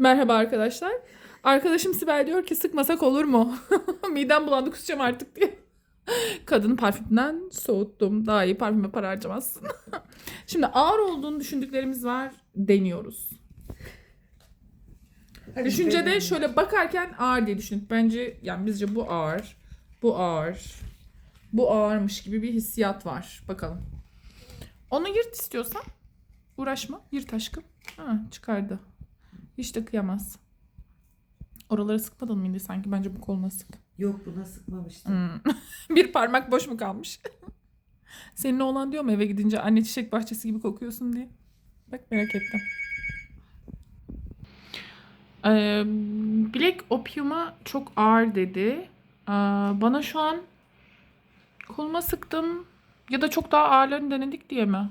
Merhaba arkadaşlar. Arkadaşım Sibel diyor ki sıkmasak olur mu? Midem bulandı kusacağım artık diye. Kadını parfümden soğuttum. Daha iyi parfüme para harcamazsın. Şimdi ağır olduğunu düşündüklerimiz var. Deniyoruz. Hadi Düşüncede benim- şöyle bakarken ağır diye düşündük. Bence yani bizce bu ağır. Bu ağır. Bu ağırmış gibi bir hissiyat var. Bakalım. Onu yırt istiyorsan. Uğraşma. Yırt aşkım. Ha, çıkardı. Hiç de kıyamaz. Oraları sıkmadın mıydı sanki? Bence bu koluna sık. Yok buna sıkmamıştım. Hmm. bir parmak boş mu kalmış? Senin oğlan diyor mu eve gidince anne çiçek bahçesi gibi kokuyorsun diye. Bak merak ettim. Ee, Black Opium'a çok ağır dedi. Ee, bana şu an koluma sıktım ya da çok daha ağırlarını denedik diye mi?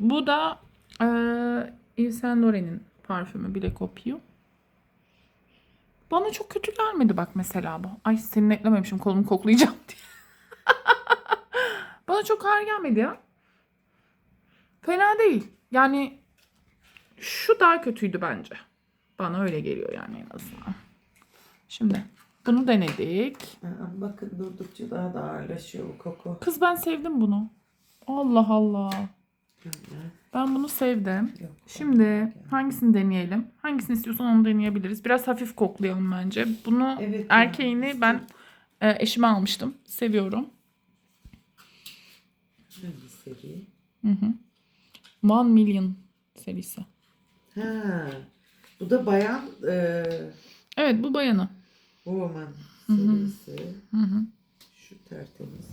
Bu da e, Yves Saint Laurent'in parfümü Black Opium. Bana çok kötü gelmedi bak mesela bu. Ay seni eklememişim kolumu koklayacağım diye. Bana çok ağır gelmedi ya. Fena değil. Yani şu daha kötüydü bence. Bana öyle geliyor yani en azından. Şimdi bunu denedik. Bakın durdukça daha da ağırlaşıyor bu koku. Kız ben sevdim bunu. Allah Allah. Ben bunu sevdim. Yok, Şimdi hangisini deneyelim? Hangisini istiyorsan onu deneyebiliriz. Biraz hafif koklayalım bence. Bunu Evet, erkeğini yani. ben e, eşime almıştım. Seviyorum. Hangi seri? Hı hı. One Million serisi. Ha, bu da bayan e, Evet bu bayanı. woman hı. serisi. Hı hı. Şu tertemiz.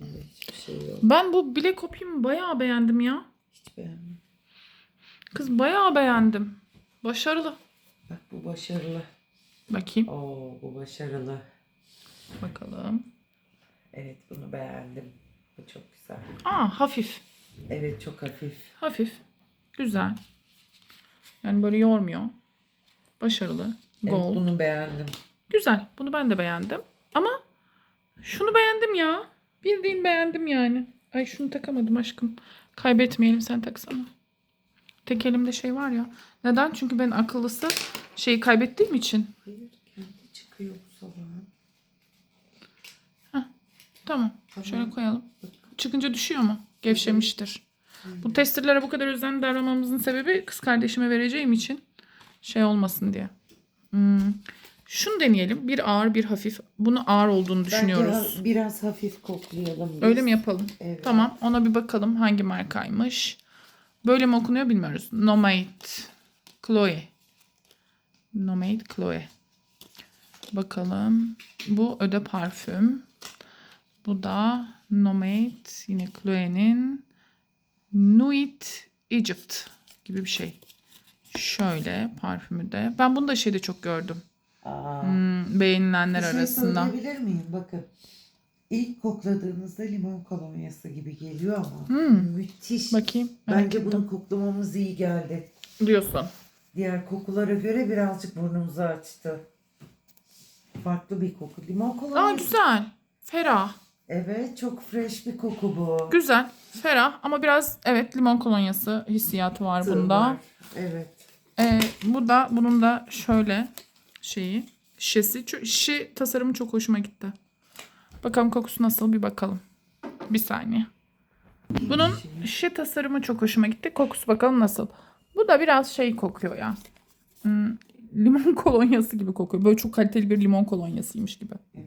Hiçbir şey yok. Ben bu Black Opium'u bayağı beğendim ya. Hiç beğenmedim. Kız bayağı beğendim. Başarılı. Bak bu başarılı. Bakayım. Oo bu başarılı. Bakalım. Evet bunu beğendim. Bu çok güzel. Aa hafif. Evet çok hafif. Hafif. Güzel. Yani böyle yormuyor. Başarılı. Evet Gold. bunu beğendim. Güzel. Bunu ben de beğendim. Ama şunu beğendim ya. Bildiğin beğendim yani. Ay şunu takamadım aşkım. Kaybetmeyelim sen taksana. Tek elimde şey var ya. Neden? Çünkü ben akıllısı şeyi kaybettiğim için. Hayır kendi çıkıyor bu sabahın. Tamam. Tamam. Şöyle koyalım. Çıkınca düşüyor mu? Gevşemiştir. Bu testerlere bu kadar özenli davranmamızın sebebi kız kardeşime vereceğim için şey olmasın diye. Hmm. Şunu deneyelim. Bir ağır bir hafif. Bunu ağır olduğunu düşünüyoruz. Bence biraz hafif koklayalım biz. Öyle mi yapalım? Evet. Tamam. Ona bir bakalım hangi markaymış. Böyle mi okunuyor bilmiyoruz. Nomade Chloe. Nomade Chloe. Bakalım. Bu öde parfüm. Bu da Nomade yine Chloe'nin Nuit Egypt gibi bir şey. Şöyle parfümü de. Ben bunu da şeyde çok gördüm. Aa, Hmm, beğenilenler bir şey arasında. söyleyebilir miyim? Bakın. İlk kokladığınızda limon kolonyası gibi geliyor ama Hmm. müthiş. Bakayım. merak Bence ettim. bunu koklamamız iyi geldi. diyorsun. Diğer kokulara göre birazcık burnumuzu açtı. Farklı bir koku. Limon kolonyası. Aa güzel. Ferah. Evet çok fresh bir koku bu. Güzel. Ferah ama biraz evet limon kolonyası hissiyatı var bunda. Var. Evet. Ee, bu da bunun da şöyle şeyi şişesi. Ço- Şişe tasarımı çok hoşuma gitti. Bakalım kokusu nasıl bir bakalım. Bir saniye. Bunun şişe tasarımı çok hoşuma gitti. Kokusu bakalım nasıl. Bu da biraz şey kokuyor ya. Hmm, limon kolonyası gibi kokuyor. Böyle çok kaliteli bir limon kolonyasıymış gibi. Evet.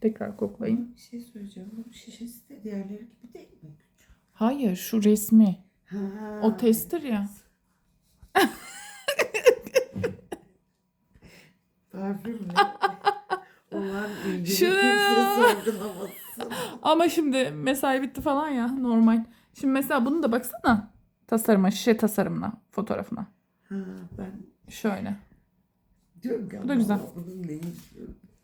Tekrar koklayın. Bir şey söyleyeceğim. Bu şişesi de diğerleri gibi değil mi? Hayır şu resmi. Ha. O tester ya. Parfümle olan ilgili Şu- kimse sorgulamasın. Ama şimdi mesai bitti falan ya normal. Şimdi mesela bunu da baksana tasarıma, şişe tasarımına, fotoğrafına. Ha, ben Şöyle. diyorum ki Bu da güzel. "Allah, bunun neyi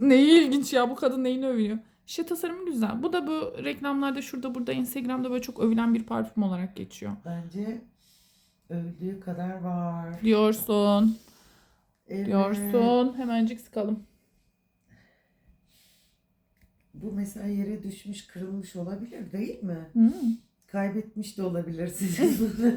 Neyi ilginç ya bu kadın neyini övüyor. Şişe tasarımı güzel. Bu da bu reklamlarda şurada burada Instagram'da böyle çok övülen bir parfüm olarak geçiyor. Bence öldüğü kadar var. Diyorsun. Evet. Diyorsun. Hemencik sıkalım. Bu mesela yere düşmüş, kırılmış olabilir değil mi? Hmm. Kaybetmiş de olabilirsiniz.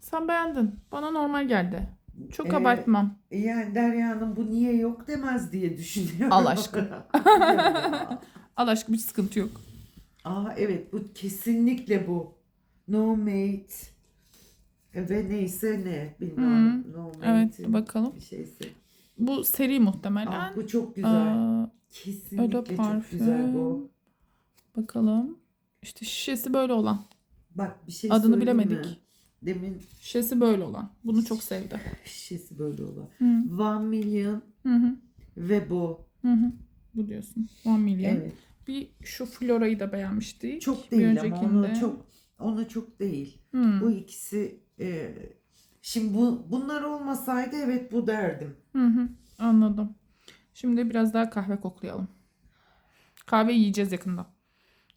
Sen beğendin. Bana normal geldi. Çok Ee, abartmam. Yani Derya Hanım bu niye yok demez diye düşünüyorum. Allah aşkına. Allah aşkına bir sıkıntı yok. Aa evet bu kesinlikle bu. No mate. E, Ve neyse ne bilmiyorum. No mate. Evet bakalım. Bir şeyse. Bu seri muhtemelen. Aa, bu çok güzel. Aa, kesinlikle öde çok güzel bu. parfüm. Bakalım. İşte şişesi böyle olan. Bak bir şey Adını bilemedik. mi? Demin Şişesi böyle olan. Bunu çok sevdi. şişesi böyle olan. Hı. One Million Hı hı. ve bu. Hı hı. Bu diyorsun. 1 milyon. Evet. Bir şu florayı da beğenmiştik. Çok Bir değil ama öncekinde. onu çok onu çok değil. Hı. Bu ikisi e, şimdi bu bunlar olmasaydı evet bu derdim. Hı hı. Anladım. Şimdi biraz daha kahve koklayalım. Kahve yiyeceğiz yakında.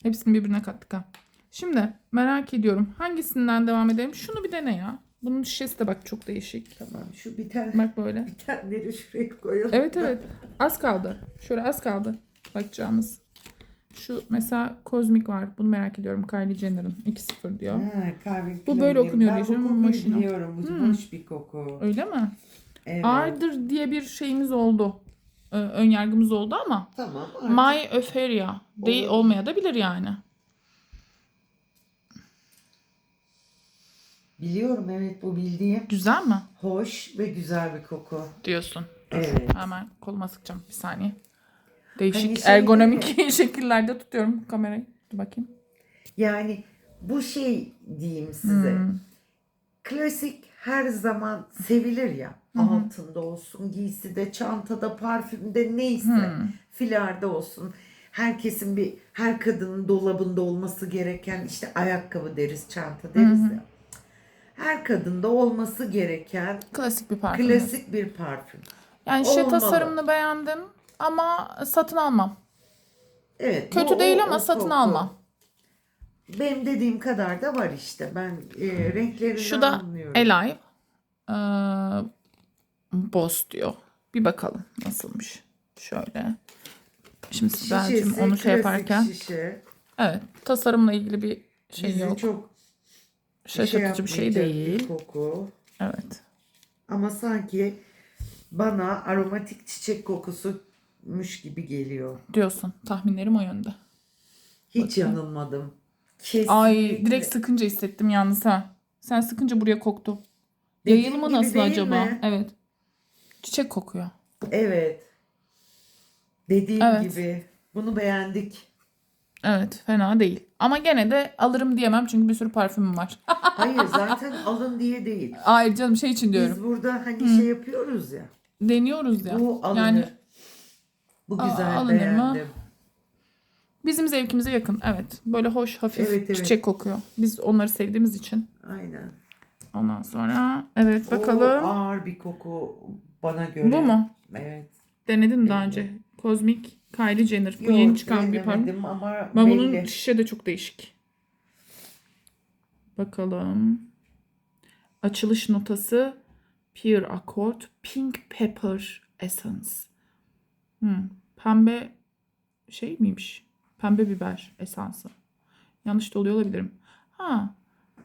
Hepsini birbirine kattık ha. Şimdi merak ediyorum. Hangisinden devam edelim? Şunu bir dene ya. Bunun şişesi de bak çok değişik. Tamam şu bir tane Bak böyle. bir taneleri şuraya koyalım. Evet evet. Az kaldı. Şöyle az kaldı. Bakacağımız. Şu mesela kozmik var. Bunu merak ediyorum. Kylie Jenner'ın 2.0 diyor. Ha, kahve Bu böyle külahı. okunuyor Ben diye bu canım, kokuyu maşina. biliyorum. Bu Hmm. hoş bir koku. Öyle mi? Evet. Ağırdır diye bir şeyimiz oldu. Ee, ön yargımız oldu ama Tamam. artık My Euphoria değil olmaya da bilir yani. Biliyorum evet bu bildiğim. Güzel mi? Hoş ve güzel bir koku. Diyorsun. Evet. Hemen koluma sıkacağım bir saniye. Değişik Hani şey ergonomik şekillerde tutuyorum kamerayı. Dur bakayım. Yani bu şey diyeyim size. Hmm. Klasik her zaman sevilir ya. Altında olsun, giyside, çantada, parfümde neyse. Hmm. Filarda olsun. Herkesin bir, her kadının dolabında olması gereken işte ayakkabı deriz, çanta deriz ya. Her kadında olması gereken Klasik bir parfüm. klasik bir parfüm. Yani şey Olmalı. tasarımını beğendim ama satın almam. Evet. Kötü bu değil o- ama o satın koku. almam. Benim dediğim kadar da var işte. Ben e, renklerini Şu da anlıyorum. Alive. Ee, Boss diyor. Bir bakalım nasılmış. Şöyle. Şimdi Sibel'cim onu şey yaparken. Şişe. Evet. Tasarımla ilgili bir şey Bizi yok. çok Şaşırtıcı bir şey değil. Bir koku. Evet. Ama sanki bana aromatik çiçek kokusuymuş gibi geliyor. Diyorsun. Tahminlerim o yönde. Hiç Bakayım. yanılmadım. Kesinlikle. Ay direkt sıkınca hissettim yalnız ha. Sen sıkınca buraya koktu. Dediğim Yayılımı gibi nasıl değil acaba? mi? Evet. Çiçek kokuyor. Evet. Dediğim Evet. gibi. Bunu beğendik. Evet fena değil. Ama gene de alırım diyemem çünkü bir sürü parfümüm var. Hayır zaten alın diye değil. Hayır canım şey için diyorum. Biz burada hani şey yapıyoruz ya. Deniyoruz ya. Bu alınır. Yani Bu Aa, güzel alınır mı? beğendim. bizim zevkimize yakın. Evet. Böyle hoş hafif Evet, evet. çiçek kokuyor. Biz onları sevdiğimiz için. Aynen. Ondan sonra evet O bakalım. ağır bir koku bana göre. Bu mu? Evet. Denedin mi daha önce? Kozmik Kylie Jenner. Bu Yok, yeni çıkan bir parfüm. denemedim ama belli. bunun şişe de çok değişik. Bakalım. Açılış notası Pure Accord Pink Pepper Essence. Hmm, Pembe şey miymiş? Pembe biber esansı. Yanlış da oluyor olabilirim. Ha.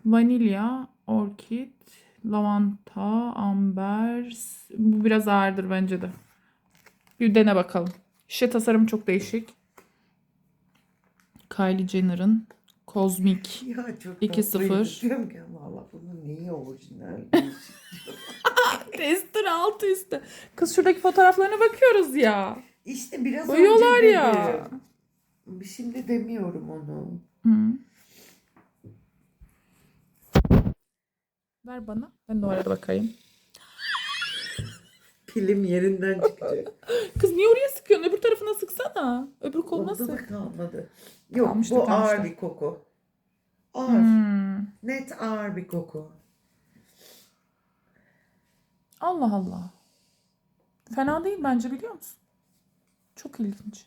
Vanilya, orkid, lavanta, amber. Bu biraz ağırdır bence de. Bir dene bakalım. Şişe tasarımı çok değişik. Kylie Jenner'ın Kozmik. Ya çok 2-0. tatlıydı. Diyorum ki valla bunun neyi orijinal? Tester altı üstü. Kız şuradaki fotoğraflarına bakıyoruz ya. İşte biraz Boyuyorlar önce ya. dedim. Şimdi demiyorum onu. Hı. Ver bana. Ben de o arada bakayım. Pilim yerinden çıkacak. Kız niye oraya sıkıyorsun? Öbür tarafına sıksana. Öbür koluna Onda sık. da kalmadı. Yok Kalmıştı, bu kalmıştı. ağır bir koku. Ağır. Hmm. Net ağır bir koku. Allah Allah. Fena değil bence biliyor musun? Çok ilginç.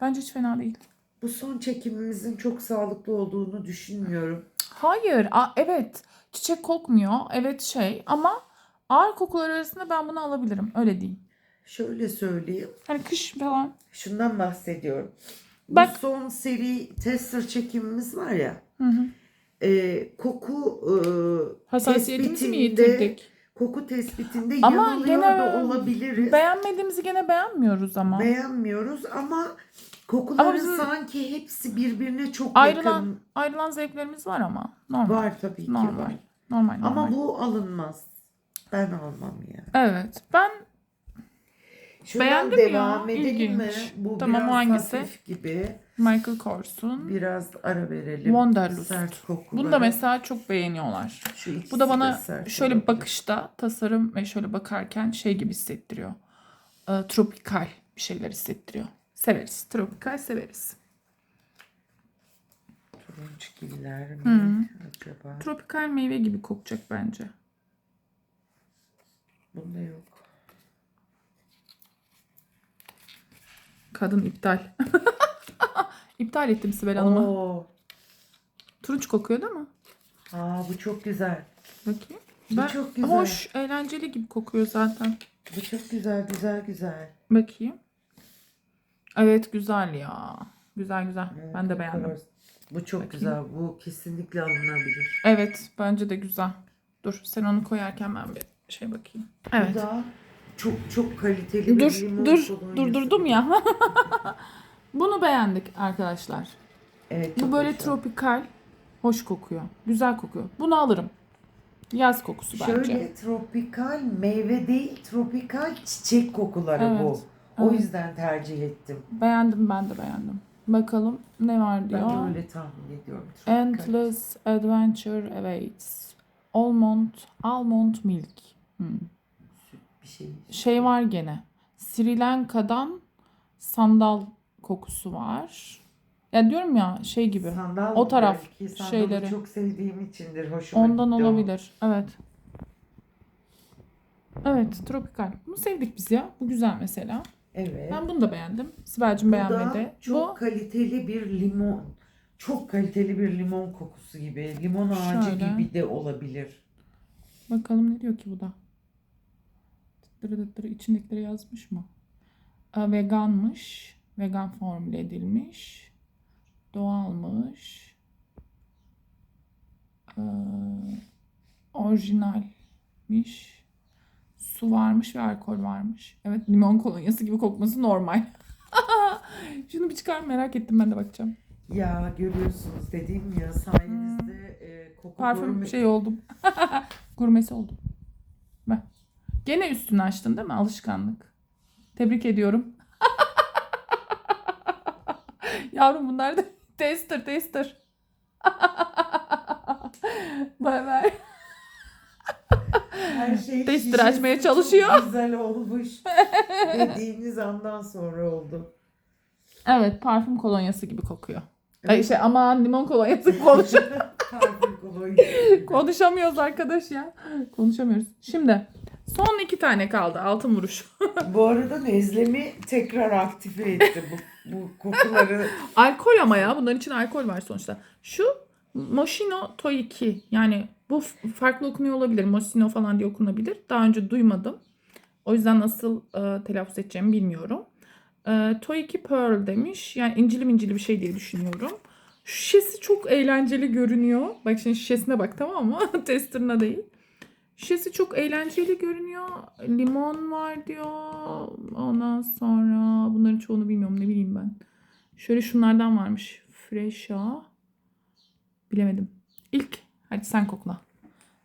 Bence hiç fena değil. Bu son çekimimizin çok sağlıklı olduğunu düşünmüyorum. Hayır. A, evet. Çiçek kokmuyor. Evet şey ama ağır kokular arasında ben bunu alabilirim. Öyle diyeyim. Şöyle söyleyeyim. Hani kış falan. Şundan bahsediyorum. Bak. Bu son seri tester çekimimiz var ya. Hı hı. e, koku e, Hassasiyetimizi mi yitirdik? Koku tespitinde Ama yanılıyor da olabiliriz. Beğenmediğimizi gene beğenmiyoruz ama. Beğenmiyoruz ama kokuların Ama bizim- sanki hepsi birbirine çok Ayrılan yakın. ayrılan zevklerimiz var ama. Normal. Var tabii ki Normal. var. Normal. normal. Ama bu alınmaz. Ben almam ya. Evet. Ben Şuradan Beğendim devam ya, edelim mi? ilginç. Bu Tamam, biraz hangisi? hafif gibi. Michael Kors'un Biraz ara verelim. Wonderlust. Sert kokuları. Bunu da mesela çok beğeniyorlar. Şu ikisi Bu da de bana sert şöyle olabilir. bakışta tasarım ve şöyle bakarken şey gibi hissettiriyor. Ee, tropikal bir şeyler hissettiriyor. Severiz. Tropikal severiz. Turuncu gibiler mi Hı. acaba? Tropikal meyve gibi kokacak bence. Bunda yok. Kadın iptal. iptal ettim Sibel Hanım'a. Oo. Turunç kokuyor değil mi? Aa bu çok güzel. Bakayım. Bu Ben, çok güzel. Hoş, eğlenceli gibi kokuyor zaten. Bu çok güzel, güzel, güzel. Bakayım. Evet güzel ya. Güzel güzel. Ben de beğendim. Colors. Bu çok Bakayım. güzel. Bu kesinlikle alınabilir. Evet bence de güzel. Dur sen onu koyarken ben bir şey bakayım. Bu Evet. da çok çok kaliteli bir Dur limon dur kolonyası. durdurdum ya. Bunu beğendik arkadaşlar. Evet, Bu böyle güzel. tropikal, hoş kokuyor. Güzel kokuyor. Bunu alırım. Yaz kokusu bence. Şöyle tropikal meyve değil, tropikal çiçek kokuları Evet, bu. O evet. yüzden tercih ettim. Beğendim ben de beğendim. Bakalım ne var Ben diyor. de öyle tahmin ediyorum. Tropikal. Endless adventure awaits. Almond, almond milk. Hmm. Bir şey. Şey var gene. Sri Lanka'dan sandal kokusu var. Ya diyorum ya şey gibi. Sandal O taraf belki şeyleri. çok sevdiğim içindir. Hoşuma Ondan gitti o. olabilir. Evet. Evet, tropikal. Bunu sevdik biz ya. Bu güzel mesela. Evet. Ben bunu da beğendim. Sibel'cim Bu beğenmedi. da çok Bu kaliteli bir limon. Çok kaliteli bir limon kokusu gibi. Limon ağacı Şöyle. gibi de olabilir. bakalım ne diyor ki bu da. Dıttırı dıttırı içindekileri yazmış mı? Aa, veganmış. Vegan formüle edilmiş. Doğalmış. Ee, orijinalmiş. Su varmış ve alkol varmış. Evet limon kolonyası gibi kokması normal. Şunu bir çıkar merak ettim ben de bakacağım. Ya görüyorsunuz dediğim ya sayenizde e, koku Parfüm görme- şey oldum. Gurmesi oldum. Gene üstünü açtın değil mi? Alışkanlık. Tebrik ediyorum. Yavrum bunlar da tester tester. bay bay. Her şey Tester açmaya çalışıyor. Güzel olmuş. Dediğiniz andan sonra oldu. Evet parfüm kolonyası gibi kokuyor. Ay şey aman limon kolonyası gibi konuşuyor. Parfüm kolonya. Konuşamıyoruz arkadaş ya. Konuşamıyoruz. Şimdi son iki tane kaldı altın vuruş. Bu arada nezlemi tekrar aktive etti bu, bu kokuları. Alkol ama ya. Bunların için alkol var sonuçta. Şu Moschino Toy 2. Yani bu farklı okunuyor olabilir. Moschino falan diye okunabilir. Daha önce duymadım. O yüzden nasıl e, telaffuz edeceğimi bilmiyorum. E, Toy 2 Pearl demiş. Yani incili mincili bir şey diye düşünüyorum. Şu şişesi çok eğlenceli görünüyor. Bak şimdi şişesine bak tamam mı? Testerına değil. Şişesi çok eğlenceli görünüyor. Limon var diyor. Ondan sonra bunların çoğunu bilmiyorum ne bileyim ben. Şöyle şunlardan varmış. Fresha. Bilemedim. İlk. Hadi sen kokla.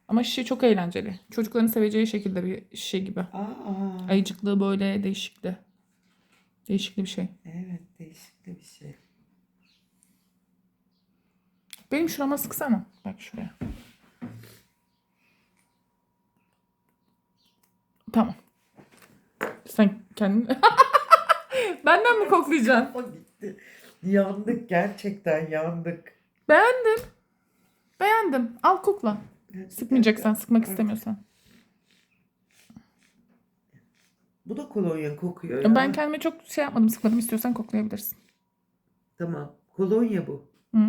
Ama şişe çok eğlenceli. Çocukların seveceği şekilde bir şişe gibi. Aa, Ayıcıklığı böyle değişikli. Değişikli bir şey. evet değişik de bir şey. Benim şurama sıksana. Bak şuraya. Tamam. Sen kendin... Benden mi koklayacaksın? Kafa gitti. Yandık gerçekten yandık. Beğendim. Beğendim. Al kokla. Sıkmayacaksan, sıkmak istemiyorsan. Bu da kolonya kokuyor ya. Ben kendime çok şey yapmadım, sıkmadım. İstiyorsan koklayabilirsin. Tamam. Kolonya bu. Hı.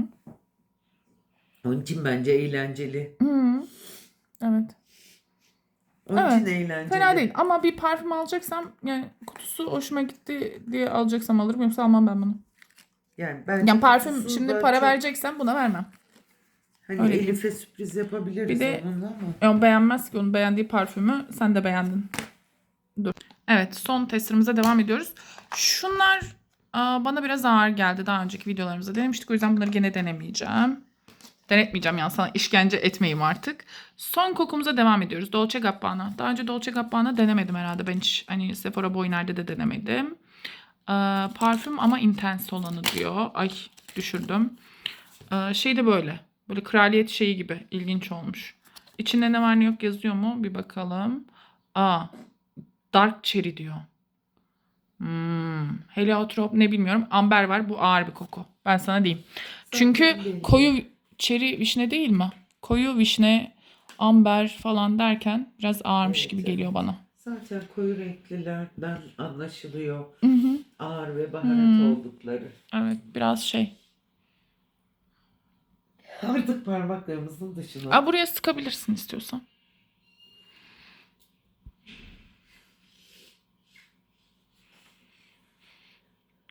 Onun için bence eğlenceli. Hı. Onun Evet, için eğlenceli. Fena değil ama bir parfüm alacaksam yani kutusu hoşuma gitti diye alacaksam alırım yoksa almam ben bunu. Yani, bence Yani parfüm şimdi para çok- vereceksem buna vermem. Hani Öyle Elif'e sürpriz yapabiliriz Bir de- onunla ama. O beğenmez ki onun beğendiği parfümü sen de beğendin. Dur. Evet son testerimize devam ediyoruz. Şunlar bana biraz ağır geldi. Daha önceki videolarımızda denemiştik. O yüzden bunları gene denemeyeceğim. Denetmeyeceğim yani sana işkence etmeyeyim artık. Son kokumuza devam ediyoruz. Dolce Gabbana. Daha önce Dolce Gabbana denemedim herhalde. Ben hiç hani Sephora Boyner'de de denemedim. Aa, parfüm ama intense olanı diyor. Ay düşürdüm. Aa, şey de böyle. Böyle kraliyet şeyi gibi. ilginç olmuş. İçinde ne var ne yok yazıyor mu? Bir bakalım. Aa, dark cherry diyor. Hmm, heliotrop ne bilmiyorum. Amber var. Bu ağır bir koku. Ben sana diyeyim. Çünkü koyu cherry vişne değil mi? Koyu vişne, amber falan derken biraz ağırmış Evet, gibi evet. geliyor bana. Zaten koyu renklilerden anlaşılıyor. Hı hı. Ağır ve baharat Hmm. oldukları. Evet biraz şey. Artık parmaklarımızın dışına. Aa, buraya sıkabilirsin istiyorsan.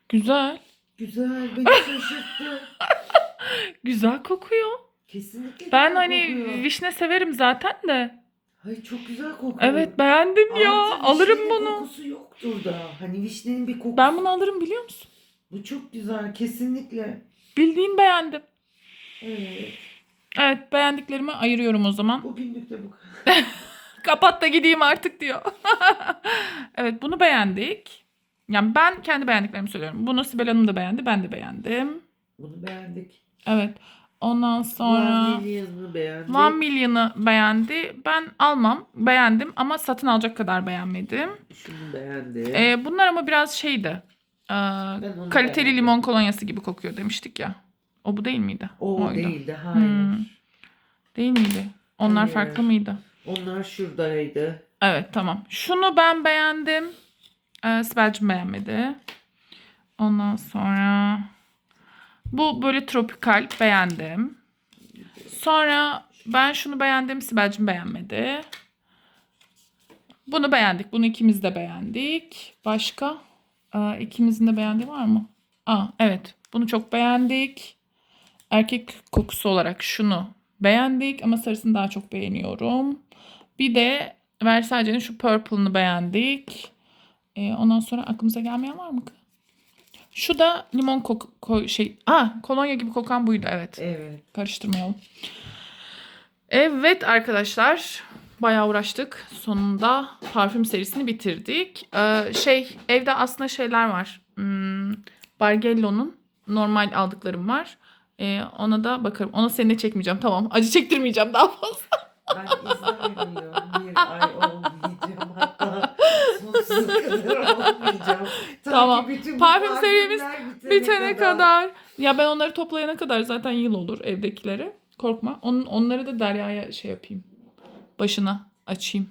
Güzel. Güzel beni şaşırttı. Güzel kokuyor. Kesinlikle Ben güzel hani kokuyor. vişne severim zaten de. Ay çok güzel kokuyor. Evet beğendim ya. Artı alırım vişnenin bunu. kokusu yoktur da. Hani vişnenin bir kokusu. Ben bunu alırım biliyor musun? Bu çok güzel kesinlikle. Bildiğin beğendim. Evet. Evet beğendiklerimi ayırıyorum o zaman. Bugünlük de bu kadar. Kapat da gideyim artık diyor. evet bunu beğendik. Yani ben kendi beğendiklerimi söylüyorum. Bunu Sibel Hanım da beğendi. Ben de beğendim. Bunu beğendik. Evet. Ondan sonra One Million'ı beğendik. One Million'ı beğendi. Ben almam. Beğendim ama satın alacak kadar beğenmedim. Şunu beğendim. Ee, bunlar ama biraz şeydi. Ee, kaliteli beğendim. limon kolonyası gibi kokuyor demiştik ya. O bu değil miydi? o Oydu. değildi hayır. Hmm. Değil miydi? Onlar Hayır. farklı mıydı? Onlar şuradaydı. Evet tamam. Şunu ben beğendim. Ee, Sibel'cim beğenmedi. Ondan sonra bu böyle tropikal beğendim. Sonra ben şunu beğendim. Sibel'cim beğenmedi. Bunu beğendik. Bunu ikimiz de beğendik. Başka? Ee, ikimizin de beğendiği var mı? Aa, evet. Bunu çok beğendik. Erkek kokusu olarak şunu beğendik ama sarısını daha çok beğeniyorum. Bir de Versace'nin şu purple'ını beğendik. Ee, ondan sonra aklımıza gelmeyen var mı? Şu da limon koku ko- şey. Ah, kolonya gibi kokan buydu evet. Evet. Karıştırmayalım. Evet arkadaşlar. Bayağı uğraştık. Sonunda parfüm serisini bitirdik. Ee, şey evde aslında şeyler var. Hmm, Bargello'nun normal aldıklarım var. Ee, ona da bakarım. Ona seni de çekmeyeceğim. Tamam. Acı çektirmeyeceğim daha fazla. Ben izin veriyorum. Bir ay olmayacağım. Hatta sonsuza kadar olmayacağım. Ta Tamam. ki bütün bu Parfüm serimiz parfümler Bitene kadar. Ya ben onları toplayana kadar zaten yıl olur evdekileri. Korkma. Onun, onları da Derya'ya şey yapayım. Başına açayım.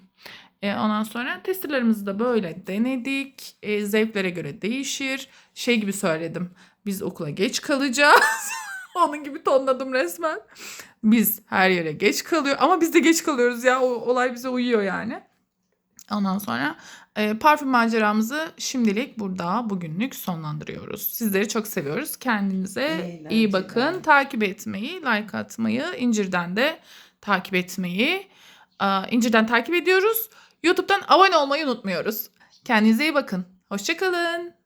E, ondan sonra testerlarımızı da böyle denedik. E, zevklere göre değişir. Şey gibi söyledim. Biz okula geç kalacağız. Onun gibi tonladım resmen. Biz her yere geç kalıyor. Ama biz de geç kalıyoruz ya. O olay bize uyuyor yani. Ondan sonra e, parfüm maceramızı şimdilik burada bugünlük sonlandırıyoruz. Sizleri çok seviyoruz. Kendinize iyi Eğlenceler. bakın. Takip etmeyi, like atmayı, İncir'den de takip etmeyi. Aa, İncir'den takip ediyoruz. YouTube'dan abone olmayı unutmuyoruz. Kendinize iyi bakın. Hoşçakalın.